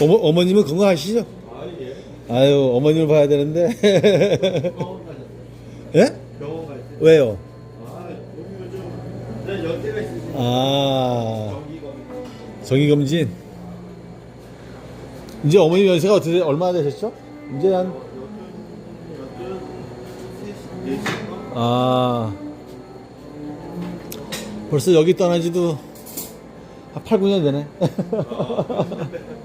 어머, 어머님은 건강하시죠? 아 예. 아유, 어머님을 봐야 되는데. 예? 병원. 왜요? 아 요즘 네, 연세가 있으시니까 아, 정기 검진. 정기검진. 이제 어머님 연세가 어떻게, 얼마나 되셨죠? 이제 한? 아, 벌써 여기 떠나지도 한 8, 9년 되네.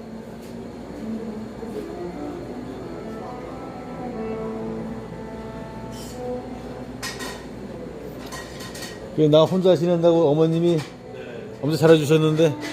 그나 혼자 지낸다고 어머님이 엄청 잘해주셨는데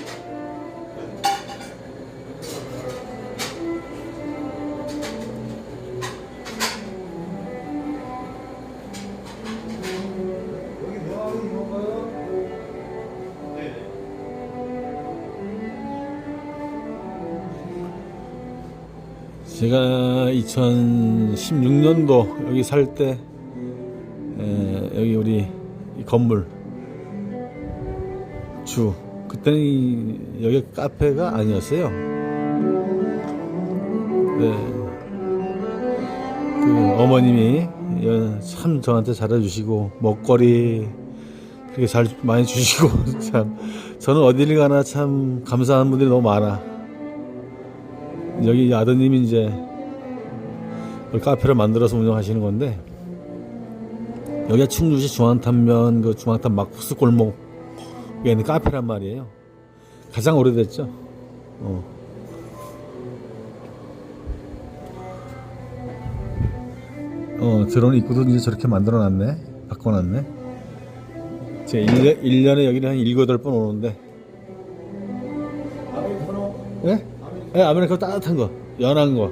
제가 2016년도 여기 살 때 여기 우리 이 건물 주 그때는 이- 여기 카페가 아니었어요. 네. 그 어머님이 여- 참 저한테 잘해주시고 먹거리 그렇게 잘 많이 주시고 참 저는 어디를 가나 참 감사한 분들이 너무 많아. 여기 아드님이 이제 카페를 만들어서 운영하시는 건데 여기가 충주시 중앙탄면 그 중앙탄 막국수 골목에 있는 카페란 말이에요. 가장 오래됐죠. 어. 어, 들어오는 입구도 이제 저렇게 만들어 놨네. 바꿔 놨네. 제가 1년, 1년에 여기는 한 7, 8번 오는데. 아메리카노? 예? 예, 아메리카노 따뜻한 거. 연한 거.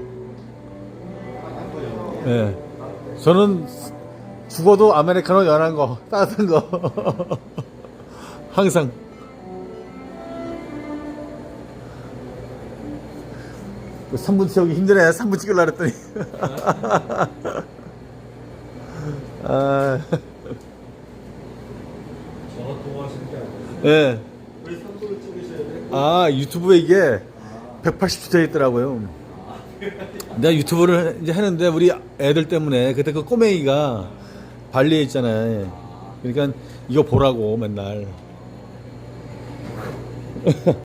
예. 저는 죽어도 아메리카노 연한 거, 따뜻한 거. 항상. 그 3분 채우기 힘드네. 3분 찍으려 그랬더니. 아, 전화 통화하시는 게 아니에요. 예. 왜 3도를 찍으셔야 돼? 아, 유튜브에 이게 180초 돼 있더라고요. 내가 유튜브를 이제 하는데 우리 애들 때문에 그때 그 꼬맹이가 발리에 있잖아요. 그러니까 이거 보라고 맨날.